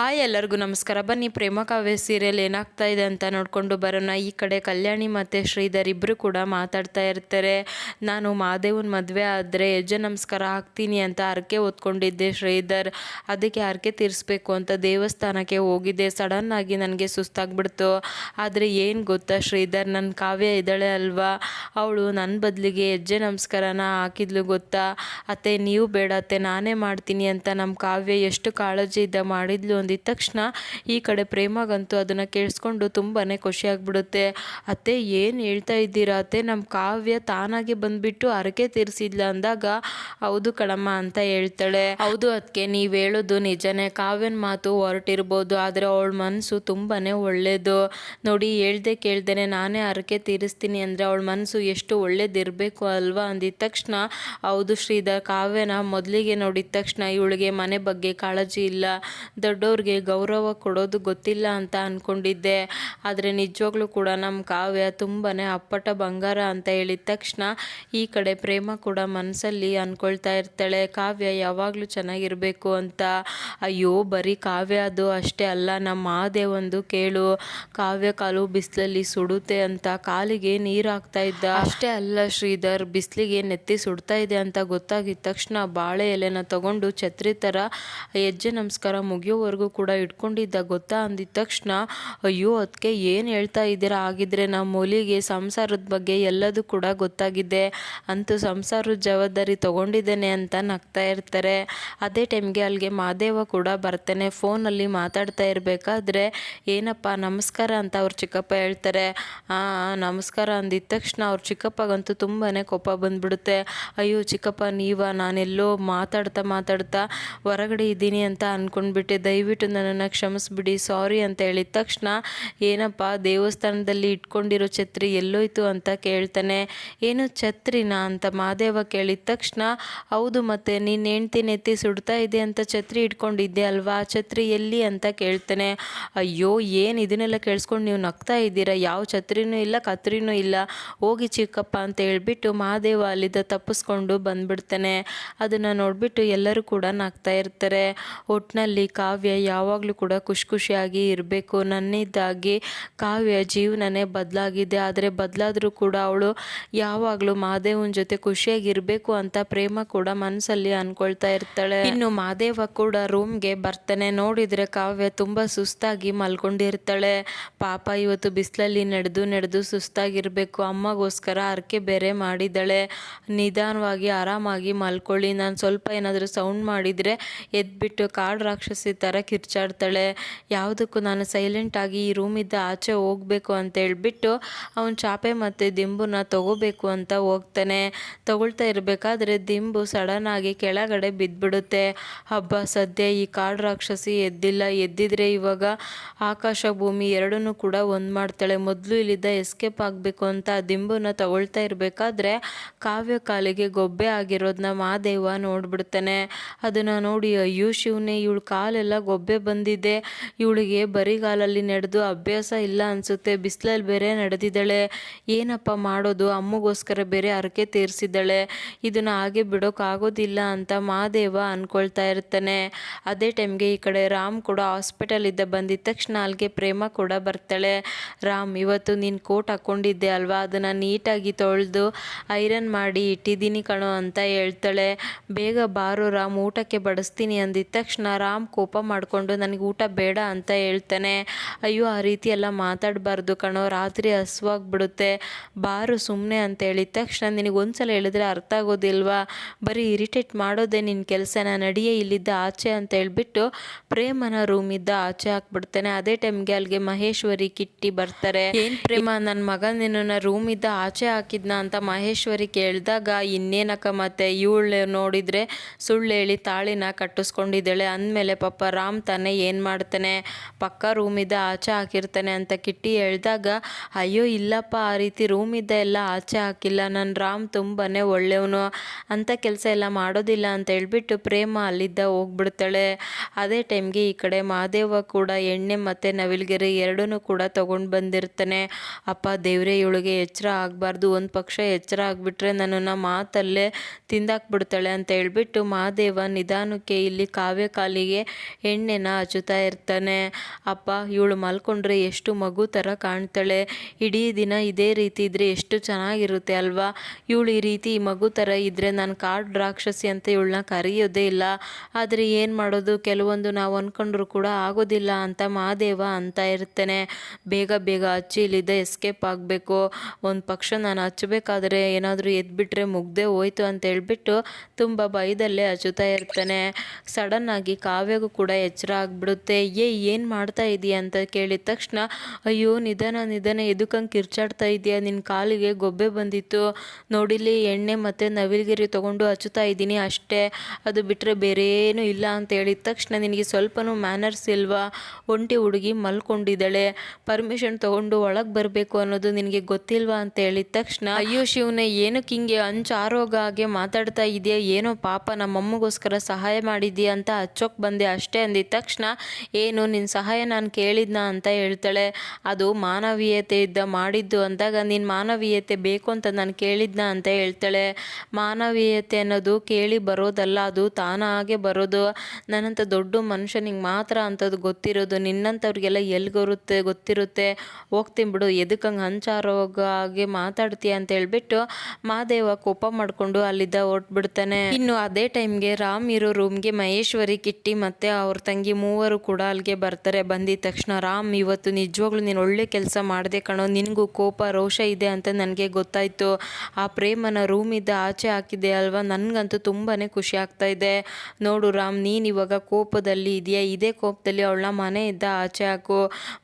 Hi ಎಲ್ಲರಿಗೂ ನಮಸ್ಕಾರ. ಬನ್ನಿ, ಪ್ರೇಮ ಕಾವ್ಯ ಸೀರಿಯಲ್ ಏನಾಗ್ತಾ ಇದೆ ಅಂತ ನೋಡಿಕೊಂಡು ಬರೋಣ. ಈ ಕಡೆ ಕಲ್ಯಾಣಿ ಮತ್ತು ಶ್ರೀಧರ್ ಇಬ್ಬರು ಕೂಡ ಮಾತಾಡ್ತಾ ಇರ್ತಾರೆ. ನಾನು ಮಾದೇವನ ಮದುವೆ ಆದರೆ ಹೆಜ್ಜೆ ನಮಸ್ಕಾರ ಹಾಕ್ತೀನಿ ಅಂತ ಹರಕೆ ಓದ್ಕೊಂಡಿದ್ದೆ ಶ್ರೀಧರ್. ಅದಕ್ಕೆ ಹರಕೆ ತೀರಿಸ್ಬೇಕು ಅಂತ ದೇವಸ್ಥಾನಕ್ಕೆ ಹೋಗಿದ್ದೆ. ಸಡನ್ನಾಗಿ ನನಗೆ ಸುಸ್ತಾಗ್ಬಿಡ್ತು. ಆದರೆ ಏನು ಗೊತ್ತಾ ಶ್ರೀಧರ್ ನನ್ನ ಕಾವ್ಯ ಇದ್ದಾಳೆ ಅಲ್ವಾ? ಅವಳು ನನ್ನ ಬದಲಿಗೆ ಹೆಜ್ಜೆ ನಮಸ್ಕಾರನ ಹಾಕಿದ್ಲು ಗೊತ್ತಾ? ಅತ್ತೆ, ನೀವು ಬೇಡ ಅತ್ತೆ, ನಾನೇ ಮಾಡ್ತೀನಿ ಅಂತ ನಮ್ಮ ಕಾವ್ಯ ಎಷ್ಟು ಕಾಳಜಿಯಿಂದ ಮಾಡಿದ್ಲು ಅಂದಿದ ತಕ್ಷಣ ಈ ಕಡೆ ಪ್ರೇಮಗಂತೂ ಅದನ್ನು ಕೇಳಿಸ್ಕೊಂಡು ತುಂಬಾ ಖುಷಿ ಆಗ್ಬಿಡುತ್ತೆ. ಅತ್ತೆ, ಏನು ಹೇಳ್ತಾ ಇದ್ದೀರಾ ಅತ್ತೆ? ನಮ್ಮ ಕಾವ್ಯ ತಾನಾಗೆ ಬಂದುಬಿಟ್ಟು ಹರಕೆ ತೀರಿಸಿದ್ಲ ಅಂದಾಗ, ಹೌದು ಕಣಮ್ಮ ಅಂತ ಹೇಳ್ತಾಳೆ. ಹೌದು ಅದಕ್ಕೆ ನೀವು ಹೇಳೋದು ನಿಜನೇ. ಕಾವ್ಯನ ಮಾತು ಹೊರಟಿರ್ಬೋದು, ಆದರೆ ಅವಳ ಮನಸ್ಸು ತುಂಬಾ ಒಳ್ಳೆಯದು ನೋಡಿ, ಹೇಳ್ದೆ ಕೇಳ್ದೇನೆ ನಾನೇ ಹರಕೆ ತೀರಿಸ್ತೀನಿ ಅಂದರೆ ಅವಳ ಮನಸ್ಸು ಎಷ್ಟು ಒಳ್ಳೇದಿರಬೇಕು ಅಲ್ವಾ? ಅಂದಿದ ತಕ್ಷಣ, ಹೌದು ಶ್ರೀಧರ್, ಕಾವ್ಯನ ಮೊದಲಿಗೆ ನೋಡಿದ ತಕ್ಷಣ ಇವಳಿಗೆ ಮನೆ ಬಗ್ಗೆ ಕಾಳಜಿ ಇಲ್ಲ. ದೊಡ್ಡವ್ರಿಗೆ ಗೌರವ ಕೊಡೋದು ಗೊತ್ತಿಲ್ಲ ಅಂತ ಅಂದ್ಕೊಂಡಿದ್ದೆ ಆದರೆ ನಿಜವಾಗ್ಲೂ ಕೂಡ ನಮ್ಮ ಕಾವ್ಯ ತುಂಬಾ ಅಪ್ಪಟ ಬಂಗಾರ ಅಂತ ಹೇಳಿದ ತಕ್ಷಣ ಈ ಕಡೆ ಪ್ರೇಮ ಕೂಡ ಮನಸ್ಸಲ್ಲಿ ಅಂದ್ಕೊಳ್ತಾ ಇರ್ತಾಳೆ. ಕಾವ್ಯ ಯಾವಾಗಲೂ ಚೆನ್ನಾಗಿರಬೇಕು ಅಂತ. ಅಯ್ಯೋ, ಬರೀ ಕಾವ್ಯ ಅದು ಅಷ್ಟೇ ಅಲ್ಲ ನಮ್ಮ ಮಾದೆ ಒಂದು ಕೇಳು. ಕಾವ್ಯ ಕಾಲು ಬಿಸಿಲಲ್ಲಿ ಸುಡುತ್ತೆ ಅಂತ, ಕಾಲಿಗೆ ನೀರು ಹಾಕ್ತಾ ಇದ್ದ. ಅಷ್ಟೇ ಅಲ್ಲ ಶ್ರೀಧರ್, ಬಿಸಿಲಿಗೆ ನೆತ್ತಿ ಸುಡ್ತಾ ಇದೆ ಅಂತ ಗೊತ್ತಾಗಿದ್ದ ತಕ್ಷಣ ಬಾಳೆ ಎಲೆನ ತಗೊಂಡು ಛತ್ರಿ ಥರ ಹೆಜ್ಜೆ ನಮಸ್ಕಾರ ಮುಗಿಯೋವರೆಗೂ ಕೂಡ ಇಟ್ಕೊಂಡಿದ್ದ ಗೊತ್ತಾ ಅಂದಿದ್ದ ತಕ್ಷಣ, ಅಯ್ಯೋ ಅದಕ್ಕೆ ಏನು ಹೇಳ್ತಾ ಇದ್ದೀರಾ? ಆಗಿದ್ರೆ ನಮ್ಮ ಮೊಲಿಗೆ ಸಂಸಾರದ ಬಗ್ಗೆ ಎಲ್ಲದೂ ಕೂಡ ಗೊತ್ತಾಗಿದೆ. ಅಂತೂ ಸಂಸಾರದ ಜವಾಬ್ದಾರಿ ತಗೊಂಡಿದ್ದೇನೆ ಅಂತ ನಗ್ತಾ ಇರ್ತಾರೆ. ಅದೇ ಟೈಮ್ಗೆ ಅಲ್ಲಿಗೆ ಮಾದೇವ ಕೂಡ ಬರ್ತಾನೆ. ಫೋನಲ್ಲಿ ಮಾತಾಡ್ತಾ ಇರಬೇಕಾದ್ರೆ, ಏನಪ್ಪ, ನಮಸ್ಕಾರ ಅಂತ ಅವ್ರ ಚಿಕ್ಕಪ್ಪ ಹೇಳ್ತಾರೆ. ನಮಸ್ಕಾರ ಅಂದಿದ್ದ ತಕ್ಷಣ ಅವ್ರ ಚಿಕ್ಕಪ್ಪಗಂತೂ ತುಂಬಾ ಕೋಪ ಬಂದ್ಬಿಡುತ್ತೆ. ಅಯ್ಯೋ, ಚಿಕ್ಕಪ್ಪ, ನೀವ? ನಾನೆಲ್ಲೋ ಮಾತಾಡ್ತಾ ಮಾತಾಡ್ತಾ ಹೊರಗಡೆ ಇದ್ದೀನಿ ಅಂತ ಅಂದ್ಕೊಂಡ್ಬಿಟ್ಟೆ ದಯವಿಟ್ಟು ನನ್ನನ್ನು ಕ್ಷಮಿಸ್ಬಿಡಿ, ಸಾರಿ ಅಂತ ಹೇಳಿದ ತಕ್ಷಣ, ಏನಪ್ಪ, ದೇವಸ್ಥಾನದಲ್ಲಿ ಇಟ್ಕೊಂಡಿರೋ ಛತ್ರಿ ಎಲ್ಲೋಯ್ತು ಅಂತ ಕೇಳ್ತಾನೆ. ಏನು ಛತ್ರಿನಾ ಅಂತ ಮಾದೇವ ಕೇಳಿದ ತಕ್ಷಣ, ಹೌದು ಮತ್ತೆ, ನೀನು ಹೆಂಡ್ತಿ ನೆತ್ತಿ ಸುಡ್ತಾ ಇದೆ ಅಂತ ಛತ್ರಿ ಇಟ್ಕೊಂಡಿದ್ದೆ ಅಲ್ವಾ? ಛತ್ರಿ ಎಲ್ಲಿ ಅಂತ ಕೇಳ್ತಾನೆ. ಅಯ್ಯೋ, ಏನು ಇದನ್ನೆಲ್ಲ ಕೇಳಿಸ್ಕೊಂಡು ನೀವು ನಗ್ತಾ ಇದ್ದೀರಾ? ಯಾವ ಛತ್ರಿನೂ ಇಲ್ಲ, ಕತ್ರಿನೂ ಇಲ್ಲ. ಹೋಗಿ ಚಿಕ್ಕಪ್ಪ ಅಂತ ಹೇಳ್ಬಿಟ್ಟು ಮಹಾದೇವ ಅಲ್ಲಿದ್ದ ತಪ್ಪಿಸ್ಕೊಂಡು ಬಂದ್ಬಿಡ್ತಾನೆ. ಅದನ್ನು ನೋಡಿಬಿಟ್ಟು ಎಲ್ಲರೂ ಕೂಡ ನಗ್ತಾ ಇರ್ತಾರೆ. ಒಟ್ಟಿನಲ್ಲಿ ಕಾವ್ಯ ಯಾವಾಗಲೂ ಕೂಡ ಖುಷಿ ಖುಷಿಯಾಗಿ ಇರಬೇಕು. ನನ್ನಿದ್ದಾಗಿ ಕಾವ್ಯ ಜೀವನನೇ ಬದಲಾಗಿದೆ. ಆದರೆ ಬದಲಾದರೂ ಕೂಡ ಅವಳು ಯಾವಾಗಲೂ ಮಹಾದೇವನ ಜೊತೆ ಖುಷಿಯಾಗಿರಬೇಕು ಅಂತ ಪ್ರೇಮ ಕೂಡ ಮನಸ್ಸಲ್ಲಿ ಅಂದ್ಕೊಳ್ತಾ ಇರ್ತಾಳೆ. ಇನ್ನು ಮಹಾದೇವ ಕೂಡ ರೂಮ್ಗೆ ಬರ್ತಾನೆ. ನೋಡಿದರೆ ಕಾವ್ಯ ತುಂಬ ಸುಸ್ತಾಗಿ ಮಲ್ಕೊಂಡಿರ್ತಾಳೆ. ಪಾಪ ಇವತ್ತು ಬಿಸಿಲಲ್ಲಿ ನಡೆದು ನಡೆದು ಸುಸ್ತಾಗಿರಬೇಕು. ಅಮ್ಮಗೋಸ್ಕರ ಹರಕೆ ಬೇರೆ ಮಾಡಿದ್ದಾಳೆ. ನಿಧಾನವಾಗಿ ಆರಾಮಾಗಿ ಮಲ್ಕೊಳ್ಳಿ. ನಾನು ಸ್ವಲ್ಪ ಏನಾದರೂ ಸೌಂಡ್ ಮಾಡಿದರೆ ಎದ್ಬಿಟ್ಟು ಕಾಡು ರಾಕ್ಷಸಿ ಥರ ಕಿರ್ಚಾಡ್ತಾಳೆ. ಯಾವುದಕ್ಕೂ ನಾನು ಸೈಲೆಂಟಾಗಿ ಈ ರೂಮಿಂದ ಆಚೆ ಹೋಗಬೇಕು ಅಂತ ಹೇಳ್ಬಿಟ್ಟು ಅವನು ಚಾಪೆ ಮತ್ತು ದಿಂಬನ್ನ ತಗೋಬೇಕು ಅಂತ ಹೋಗ್ತಾನೆ. ತಗೊಳ್ತಾ ಇರಬೇಕಾದ್ರೆ ದಿಂಬು ಸಡನ್ನಾಗಿ ಕೆಳಗಡೆ ಬಿದ್ದುಬಿಡುತ್ತೆ. ಹಬ್ಬ, ಸದ್ಯ ಈ ಕಾಡು ರಾಕ್ಷಸಿ ಎದ್ದಿಲ್ಲ. ಎದ್ದಿದ್ರೆ ಇವಾಗ ಆಕಾಶ ಭೂಮಿ ಎರಡನ್ನೂ ಕೂಡ ಒಂದು ಮಾಡ್ತಾಳೆ. ಮೊದಲು ಇಲ್ಲಿದ್ದ ಎಸ್ಕೇಪ್ ಆಗಬೇಕು ಅಂತ ಆ ದಿಂಬನ್ನ ತಗೊಳ್ತಾ ಇರಬೇಕಾದ್ರೆ ಕಾವ್ಯ ಕಾಲಿಗೆ ಗೊಬ್ಬೆ ಆಗಿರೋದನ್ನ ಮಾದೇವ ನೋಡ್ಬಿಡ್ತಾನೆ. ಅದನ್ನು ನೋಡಿ ಅಯ್ಯೋ ಶಿವನೇ, ಇವಳು ಕಾಲೆಲ್ಲ ಗೊಬ್ಬೆ ಬಂದಿದೆ ಇವಳಿಗೆ ಬರಿಗಾಲಲ್ಲಿ ನಡೆದು ಅಭ್ಯಾಸ ಇಲ್ಲ ಅನಿಸುತ್ತೆ, ಬಿಸಿಲಲ್ಲಿ ಬೇರೆ ನಡೆದಿದ್ದಾಳೆ ಏನಪ್ಪ ಮಾಡೋದು ಅಮ್ಮಗೋಸ್ಕರ ಬೇರೆ ಹರಕೆ ತೀರಿಸಿದ್ದಾಳೆ, ಇದನ್ನು ಹಾಗೆ ಬಿಡೋಕ್ಕಾಗೋದಿಲ್ಲ ಅಂತ ಮಹಾದೇವ ಅಂದ್ಕೊಳ್ತಾ ಇರ್ತಾನೆ. ಅದೇ ಟೈಮ್ಗೆ ಈ ಕಡೆ ರಾಮ್ ಕೂಡ ಹಾಸ್ಪಿಟಲಿಂದ ಬಂದಿದ್ದ ತಕ್ಷಣ ಅಲ್ಲಿಗೆ ಪ್ರೇಮ ಕೂಡ ಬರ್ತಾಳೆ. ರಾಮ್, ಇವತ್ತು ನೀನು ಕೋಟ್ ಹಾಕ್ಕೊಂಡಿದ್ದೆ ಅಲ್ವಾ? ಅದನ್ನು ನೀಟಾಗಿ ತೊಳೆದು ಐರನ್ ಮಾಡಿ ಇಟ್ಟಿದ್ದೀನಿ ಕಣೋ ಅಂತ ಹೇಳ್ತಾಳೆ. ಬೇಗ ಬಾರೋ ರಾಮ್, ಊಟಕ್ಕೆ ಬಡಿಸ್ತೀನಿ ಅಂದಿದ್ದ ತಕ್ಷಣ ರಾಮ್ ಕೋಪ ಮಾಡಿಕೊಂಡು ನನಗೆ ಊಟ ಬೇಡ ಅಂತ ಹೇಳ್ತಾನೆ. ಅಯ್ಯೋ, ಆ ರೀತಿ ಎಲ್ಲ ಮಾತಾಡಬಾರ್ದು ಕಣೋ, ರಾತ್ರಿ ಹಸುವಾಗ್ಬಿಡುತ್ತೆ, ಬಾರು ಸುಮ್ಮನೆ ಅಂತ ಹೇಳಿದ ತಕ್ಷಣ ನಿನಗೆ ಒಂದ್ಸಲ ಹೇಳಿದ್ರೆ ಅರ್ಥ ಆಗೋದಿಲ್ವಾ? ಬರೀ ಇರಿಟೇಟ್ ಮಾಡೋದೇ ನಿನ್ನ ಕೆಲಸನ, ನಡಿಯೇ ಇಲ್ಲಿದ್ದ ಆಚೆ ಅಂತ ಹೇಳ್ಬಿಟ್ಟು ಪ್ರೇಮನ ರೂಮಿದ್ದ ಆಚೆ ಹಾಕ್ಬಿಡ್ತಾನೆ. ಅದೇ ಟೈಮ್ಗೆ ಅಲ್ಲಿಗೆ ಮಹೇಶ್ವರಿ, ಕಿಟ್ಟಿ ಬರ್ತಾರೆ. ಏನು ಪ್ರೇಮ ನನ್ನ ಮಗ ನಿನ್ನ ರೂಮಿದ್ದ ಆಚೆ ಹಾಕಿದ್ನ ಅಂತ ಮಹೇಶ್ವರಿ ಕೇಳಿದಾಗ, ಇನ್ನೇನಕ್ಕ ಮತ್ತೆ? ಇವಳು ನೋಡಿದರೆ ಸುಳ್ಳು ಹೇಳಿ ತಾಳಿನ ಕಟ್ಟಿಸ್ಕೊಂಡಿದ್ದಾಳೆ. ಅಂದಮೇಲೆ ಪಾಪ ರಾಮ್ ತಾನೇ ಏನು ಮಾಡ್ತಾನೆ, ಪಕ್ಕ ರೂಮಿದ್ದ ಆಚೆ ಹಾಕಿರ್ತಾನೆ ಅಂತ ಕಿಟ್ಟಿ ಹೇಳಿದಾಗ, ಅಯ್ಯೋ, ಇಲ್ಲಪ್ಪ, ಆ ರೀತಿ ರೂಮಿದ್ದ ಎಲ್ಲ ಆಚೆ ಹಾಕಿಲ್ಲ ನನ್ನ ರಾಮ್ ತುಂಬಾ ಒಳ್ಳೆಯವನು, ಅಂತ ಕೆಲಸ ಎಲ್ಲ ಮಾಡೋದಿಲ್ಲ ಅಂತ ಹೇಳ್ಬಿಟ್ಟು ಪ್ರೇಮ ಅಲ್ಲಿದ್ದ ಹೋಗ್ಬಿಡ್ತಾಳೆ. ಅದೇ ಟೈಮ್ಗೆ ಈ ಕಡೆ ಮಹಾದೇವ ಕೂಡ ಎಣ್ಣೆ ಮತ್ತು ನವಿಲ್ಗೆರೆ ಎರಡೂ ಕೂಡ ತೊಗೊಂಡು ಬಂದಿರ್ತಾನೆ. ಅಪ್ಪ, ದೇವರೇ, ಇವಳಿಗೆ ಎಚ್ಚರ ಆಗಬಾರ್ದು, ಒಂದು ಪಕ್ಷ ಎಚ್ಚರ ಆಗಿಬಿಟ್ರೆ ನನ್ನನ್ನು ಮಾತಲ್ಲೇ ತಿಂದಾಕ್ಬಿಡ್ತಾಳೆ ಅಂತ ಹೇಳ್ಬಿಟ್ಟು ಮಹಾದೇವ ನಿಧಾನಕ್ಕೆ ಇಲ್ಲಿ ಕಾವ್ಯ ಕಾಲಿಗೆ ಎಣ್ಣೆ ಎಣ್ಣೆನ ಹಚ್ಚುತ್ತಾ ಇರ್ತಾನೆ. ಅಪ್ಪ, ಇವಳು ಮಲ್ಕೊಂಡ್ರೆ ಎಷ್ಟು ಮಗು ಥರ ಕಾಣ್ತಾಳೆ. ಇಡೀ ದಿನ ಇದೇ ರೀತಿ ಇದ್ದರೆ ಎಷ್ಟು ಚೆನ್ನಾಗಿರುತ್ತೆ ಅಲ್ವಾ? ಇವಳು ಈ ರೀತಿ ಮಗು ಥರ ಇದ್ದರೆ ನಾನು ಕಾಡು ರಾಕ್ಷಸಿ ಅಂತ ಇವಳನ್ನ ಕರೆಯೋದೇ ಇಲ್ಲ. ಆದರೆ ಏನು ಮಾಡೋದು? ಕೆಲವೊಂದು ನಾವು ಅಂದ್ಕೊಂಡ್ರು ಕೂಡ ಆಗೋದಿಲ್ಲ ಅಂತ ಮಹಾದೇವ ಅಂತ ಇರ್ತಾನೆ. ಬೇಗ ಬೇಗ ಹಚ್ಚಿ ಇಲ್ಲಿದ್ದ ಎಸ್ಕೇಪ್ ಆಗಬೇಕು. ಒಂದು ಪಕ್ಷ ನಾನು ಹಚ್ಚಬೇಕಾದ್ರೆ ಏನಾದರೂ ಎದ್ಬಿಟ್ರೆ ಮುಗ್ದೇ ಹೋಯ್ತು ಅಂತ ಹೇಳ್ಬಿಟ್ಟು ತುಂಬ ಭಯದಲ್ಲೇ ಹಚ್ಚುತ್ತಾ ಇರ್ತಾನೆ. ಸಡನ್ನಾಗಿ ಕಾವ್ಯಗೂ ಕೂಡ ಎಚ್ಚರ ಆಗಿಬಿಡುತ್ತೆ, ಏ, ಏನು ಮಾಡ್ತಾ ಇದೀಯ? ಅಂತ ಕೇಳಿದ ತಕ್ಷಣ, ಅಯ್ಯೋ, ನಿಧಾನ ನಿಧಾನ ಎದುಕಂಗೆ ಕಿರ್ಚಾಡ್ತಾ ಇದೆಯಾ? ನಿನ್ನ ಕಾಲಿಗೆ ಗೊಬ್ಬೆ ಬಂದಿತ್ತು. ನೋಡಿಲಿ ಎಣ್ಣೆ ಮತ್ತು ನವಿಲ್ಗಿರಿ ತೊಗೊಂಡು ಹಚ್ಚುತ್ತಾ ಇದ್ದೀನಿ ಅಷ್ಟೇ. ಅದು ಬಿಟ್ಟರೆ ಬೇರೆ ಏನೂ ಇಲ್ಲ ಅಂತ ಹೇಳಿದ ತಕ್ಷಣ, ನಿನಗೆ ಸ್ವಲ್ಪನೂ ಮ್ಯಾನರ್ಸ್ ಇಲ್ವಾ? ಒಂಟಿ ಹುಡುಗಿ ಮಲ್ಕೊಂಡಿದ್ದಾಳೆ. ಪರ್ಮಿಷನ್ ತೊಗೊಂಡು ಒಳಗೆ ಬರಬೇಕು ಅನ್ನೋದು ನಿನಗೆ ಗೊತ್ತಿಲ್ವಾ? ಅಂತ ಹೇಳಿದ ತಕ್ಷಣ, ಅಯ್ಯೋ, ಶಿವನೇ, ಏನಕ್ಕೆ ಹಿಂಗೆ ಅಂಚು ಹಾಗೆ ಮಾತಾಡ್ತಾ ಇದೆಯಾ? ಏನೋ ಪಾಪ ನಮ್ಮಮ್ಮಗೋಸ್ಕರ ಸಹಾಯ ಮಾಡಿದ್ಯಾ ಅಂತ ಹಚ್ಚೋಕೆ ಬಂದೆ ಅಷ್ಟೇ ಅಂದಿದ ತಕ್ಷಣ, ಏನು ನಿನ್ನ ಸಹಾಯ ನಾನು ಕೇಳಿದ್ನ? ಅಂತ ಹೇಳ್ತಾಳೆ. ಅದು ಮಾನವೀಯತೆಯಿಂದ ಮಾಡಿದ್ದು. ಅಂದಾಗ ನಿನ್ನ ಮಾನವೀಯತೆ ಬೇಕು ಅಂತ ನಾನು ಕೇಳಿದ್ನ? ಅಂತ ಹೇಳ್ತಾಳೆ. ಮಾನವೀಯತೆ ಅನ್ನೋದು ಕೇಳಿ ಬರೋದಲ್ಲ, ಅದು ತಾನಾಗೆ ಬರೋದು. ನನ್ನಂಥ ದೊಡ್ಡ ಮನುಷ್ಯನಿಗೆ ಮಾತ್ರ ಅಂಥದ್ದು ಗೊತ್ತಿರೋದು. ನಿನ್ನಂಥವ್ರಿಗೆಲ್ಲ ಎಲ್ಲಿ ಗೊರುತ್ತೆ, ಗೊತ್ತಿರುತ್ತೆ. ಹೋಗ್ತೀನಿ ಬಿಡು. ಎದಕ್ಕೆ ಹಂಗೆ ಹಂಚಾರೋಗ ಹಾಗೆ ಮಾತಾಡ್ತೀಯ? ಅಂತ ಹೇಳ್ಬಿಟ್ಟು ಮಹಾದೇವ ಕೋಪ ಮಾಡಿಕೊಂಡು ಅಲ್ಲಿದ್ದ ಹೊರಟ್ಬಿಡ್ತಾನೆ. ಇನ್ನು ಅದೇ ಟೈಮ್ಗೆ ರಾಮ್ ಇರೋ ರೂಮ್ಗೆ ಮಹೇಶ್ವರಿ, ಕಿಟ್ಟಿ ಮತ್ತೆ ಅವ್ರ ತಂಗಿ ಮೂವರು ಕೂಡ ಅಲ್ಲಿಗೆ ಬರ್ತಾರೆ. ಬಂದಿದ ತಕ್ಷಣ, ರಾಮ್, ಇವತ್ತು ನಿಜವಾಗ್ಲೂ ನೀನು ಒಳ್ಳೆ ಕೆಲಸ ಮಾಡಿದೆ ಕಣೋ. ನಿನಗೂ ಕೋಪ, ರೋಷ ಇದೆ ಅಂತ ನನಗೆ ಗೊತ್ತಾಯಿತು. ಆ ಪ್ರೇಮನ ರೂಮಿದ್ದ ಆಚೆ ಹಾಕಿದೆ ಅಲ್ವಾ? ನನಗಂತೂ ತುಂಬಾ ಖುಷಿ ಆಗ್ತಾ ಇದೆ. ನೋಡು ರಾಮ್, ನೀನು ಇವಾಗ ಕೋಪದಲ್ಲಿ ಇದೆಯಾ? ಇದೇ ಕೋಪದಲ್ಲಿ ಅವಳನ್ನ ಇದ್ದ ಆಚೆ ಹಾಕು.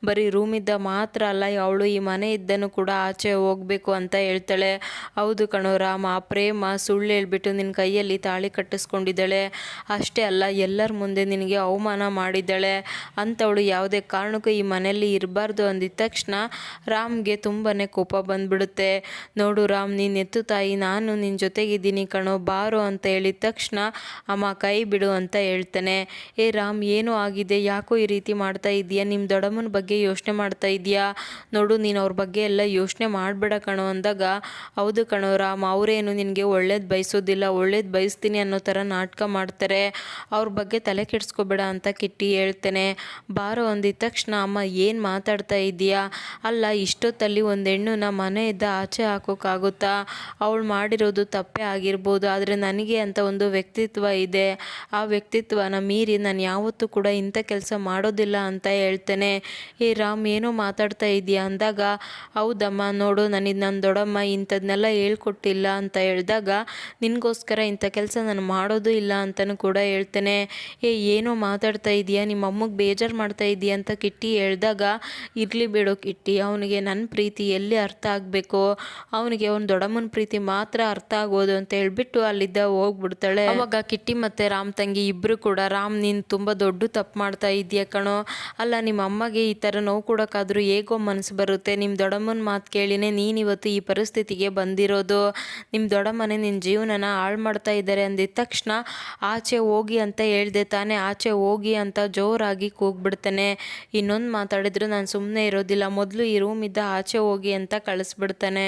ಬರೀ ರೂಮಿದ್ದ ಮಾತ್ರ ಅಲ್ಲ, ಅವಳು ಈ ಮನೆ ಇದ್ದನು ಕೂಡ ಆಚೆ ಹೋಗಬೇಕು ಅಂತ ಹೇಳ್ತಾಳೆ. ಹೌದು ಕಣೋ ರಾಮ, ಆ ಪ್ರೇಮ ಸುಳ್ಳು ಹೇಳ್ಬಿಟ್ಟು ನಿನ್ನ ಕೈಯಲ್ಲಿ ತಾಳಿ ಕಟ್ಟಿಸ್ಕೊಂಡಿದ್ದಾಳೆ. ಅಷ್ಟೇ ಅಲ್ಲ, ಎಲ್ಲರ ಮುಂದೆ ನಿನಗೆ ಅವಮಾನ ಮಾಡಿದ್ದಾಳೆ. ಅಂಥವಳು ಯಾವುದೇ ಕಾರಣಕ್ಕೂ ಈ ಮನೆಯಲ್ಲಿ ಇರಬಾರ್ದು ಅಂದಿದ ತಕ್ಷಣ ರಾಮ್ಗೆ ತುಂಬಾ ಕೋಪ ಬಂದ್ಬಿಡುತ್ತೆ. ನೋಡು ರಾಮ್, ನೀನು ಎತ್ತು ತಾಯಿ, ನಾನು ನಿನ್ನ ಜೊತೆಗಿದ್ದೀನಿ ಕಣೋ, ಬಾರೋ ಅಂತ ಹೇಳಿದ ತಕ್ಷಣ ಅಮ್ಮ, ಕೈ ಬಿಡು ಅಂತ ಹೇಳ್ತಾನೆ. ಏ ರಾಮ್, ಏನು ಆಗಿದೆ? ಯಾಕೋ ಈ ರೀತಿ ಮಾಡ್ತಾ ಇದೆಯಾ? ನಿಮ್ಮ ದೊಡ್ಡಮ್ಮನ ಬಗ್ಗೆ ಯೋಚನೆ ಮಾಡ್ತಾ ಇದೆಯಾ? ನೋಡು, ನೀನು ಅವ್ರ ಬಗ್ಗೆ ಎಲ್ಲ ಯೋಚನೆ ಮಾಡಬೇಡ ಕಣೋ ಅಂದಾಗ, ಹೌದು ಕಣೋ ರಾಮ್ ಅವರೇನು ನಿನಗೆ ಒಳ್ಳೇದು ಬಯಸೋದಿಲ್ಲ, ಒಳ್ಳೇದು ಬಯಸ್ತೀನಿ ಅನ್ನೋ ಥರ ನಾಟಕ ಮಾಡ್ತಾರೆ. ಅವ್ರ ಬಗ್ಗೆ ತಲೆ ಕೆಡಿಸ್ಕೋಬೇಡ ಅಂತ ಕಿಟ್ಟಿ ಹೇಳ್ತೇನೆ. ಬಾರೋ ಅಂದಿದ ತಕ್ಷಣ ಅಮ್ಮ, ಏನು ಮಾತಾಡ್ತಾ ಇದ್ದೀಯಾ? ಅಲ್ಲ, ಇಷ್ಟೊತ್ತಲ್ಲಿ ಒಂದು ಹೆಣ್ಣುನ ಮನೆಯಿಂದ ಆಚೆ ಹಾಕೋಕ್ಕಾಗುತ್ತಾ? ಅವಳು ಮಾಡಿರೋದು ತಪ್ಪೇ ಆಗಿರ್ಬೋದು. ಆದರೆ ನನಗೆ ಅಂತ ಒಂದು ವ್ಯಕ್ತಿತ್ವ ಇದೆ. ಆ ವ್ಯಕ್ತಿತ್ವನ ಮೀರಿ ನಾನು ಯಾವತ್ತೂ ಕೂಡ ಇಂಥ ಕೆಲಸ ಮಾಡೋದಿಲ್ಲ ಅಂತ ಹೇಳ್ತೇನೆ. ಏ ರಾಮ್, ಏನೋ ಮಾತಾಡ್ತಾ ಇದೆಯಾ ಅಂದಾಗ, ಹೌದಮ್ಮ, ನೋಡು, ನನಗೆ ನನ್ನ ದೊಡ್ಡಮ್ಮ ಇಂಥದ್ನೆಲ್ಲ ಹೇಳ್ಕೊಟ್ಟಿಲ್ಲ ಅಂತ ಹೇಳಿದಾಗ, ನಿನಗೋಸ್ಕರ ಇಂಥ ಕೆಲಸ ನಾನು ಮಾಡೋದು ಇಲ್ಲ ಅಂತಲೂ ಕೂಡ ಹೇಳ್ತೇನೆ. ಏ, ಏನೋ ಮಾತಾಡ್ತಾ ಇದೆಯಾ? ನಿಮ್ಮ ಅಮ್ಮಗೆ ಬೇಜಾರು ಮಾಡ್ತಾ ಇದೆಯಾ ಅಂತ ಕಿಟ್ಟಿ ಹೇಳಿದಾಗ, ಇರಲಿ ಬಿಡು ಕಿಟ್ಟಿ, ಅವನಿಗೆ ನನ್ನ ಪ್ರೀತಿ ಎಲ್ಲಿ ಅರ್ಥ ಆಗಬೇಕು? ಅವನಿಗೆ ಅವನ ದೊಡ್ಡಮ್ಮನ ಪ್ರೀತಿ ಮಾತ್ರ ಅರ್ಥ ಆಗೋದು ಅಂತ ಹೇಳ್ಬಿಟ್ಟು ಅಲ್ಲಿದ್ದ ಹೋಗ್ಬಿಡ್ತಾಳೆ. ಅವಾಗ ಕಿಟ್ಟಿ ಮತ್ತು ರಾಮ್ ತಂಗಿ ಇಬ್ಬರು ಕೂಡ, ರಾಮ್, ನೀನು ತುಂಬ ದೊಡ್ಡ ತಪ್ಪು ಮಾಡ್ತಾ ಇದೆಯಾ ಕಣೋ? ಅಲ್ಲ, ನಿಮ್ಮ ಅಮ್ಮಗೆ ಈ ಥರ ನೋವು ಕೊಡೋಕ್ಕಾದ್ರೂ ಹೇಗೋ ಮನಸ್ಸು ಬರುತ್ತೆ. ನಿಮ್ಮ ದೊಡ್ಡಮ್ಮನ ಮಾತು ಕೇಳಿನೇ ನೀನು ಇವತ್ತು ಈ ಪರಿಸ್ಥಿತಿಗೆ ಬಂದಿರೋದು. ನಿಮ್ಮ ದೊಡ್ಡಮ್ಮನೆ ನಿನ್ನ ಜೀವನನ ಹಾಳು ಮಾಡ್ತಾ ಇದ್ದಾರೆ ಅಂದಿದ ತಕ್ಷಣ ಆಚೆ ಹೋಗಿ ಅಂತ ಹೇಳಿದೆ ತಾನೇ, ಆಚೆ ಹೋಗಿ ಅಂತ ಜೋರಾಗಿ ಕೂಗ್ಬಿಡ್ತಾನೆ. ಇನ್ನೊಂದು ಮಾತಾಡಿದ್ರು ನಾನು ಸುಮ್ಮನೆ ಇರೋದಿಲ್ಲ. ಮೊದಲು ಈ ರೂಮಿದ್ದ ಆಚೆ ಹೋಗಿ ಅಂತ ಕಳಿಸ್ಬಿಡ್ತಾನೆ.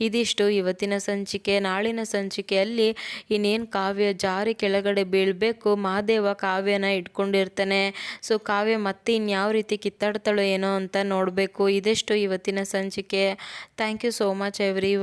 ಇದಿಷ್ಟು ಇವತ್ತಿನ ಸಂಚಿಕೆ. ನಾಳಿನ ಸಂಚಿಕೆಯಲ್ಲಿ ಇನ್ನೇನು ಕಾವ್ಯ ಜಾರಿ ಕೆಳಗಡೆ ಬೀಳಬೇಕು. ಮಹಾದೇವ ಕಾವ್ಯನ ಇಟ್ಕೊಂಡಿರ್ತಾನೆ. ಸೊ ಕಾವ್ಯ ಮತ್ತೆ ಇನ್ಯಾವ ರೀತಿ ಕಿತ್ತಾಡ್ತಾಳೋ ಏನೋ ಅಂತ ನೋಡಬೇಕು. ಇದೆಷ್ಟು ಇವತ್ತಿನ ಸಂಚಿಕೆ. Thank you so much every